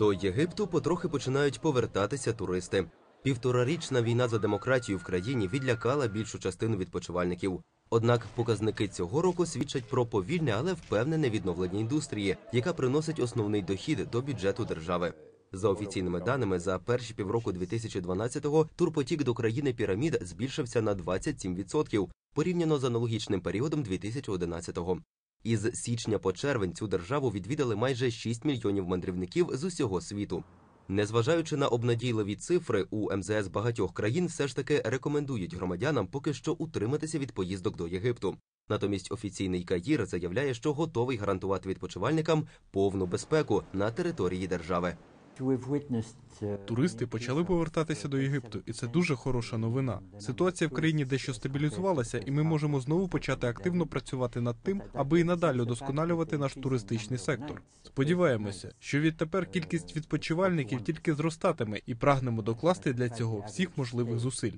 До Єгипту потрохи починають повертатися туристи. Півторарічна війна за демократію в країні відлякала більшу частину відпочивальників. Однак показники цього року свідчать про повільне, але впевнене відновлення індустрії, яка приносить основний дохід до бюджету держави. За офіційними даними, за перші півроку 2012-го турпотік до країни пірамід збільшився на 27% порівняно з аналогічним періодом 2011-го. Із січня по червень цю державу відвідали майже 6 мільйонів мандрівників з усього світу. Незважаючи на обнадійливі цифри, у МЗС багатьох країн все ж таки рекомендують громадянам поки що утриматися від поїздок до Єгипту. Натомість офіційний Каїр заявляє, що готовий гарантувати відпочивальникам повну безпеку на території держави. Туристи почали повертатися до Єгипту, і це дуже хороша новина. Ситуація в країні дещо стабілізувалася, і ми можемо знову почати активно працювати над тим, аби і надалі удосконалювати наш туристичний сектор. Сподіваємося, що відтепер кількість відпочивальників тільки зростатиме і прагнемо докласти для цього всіх можливих зусиль.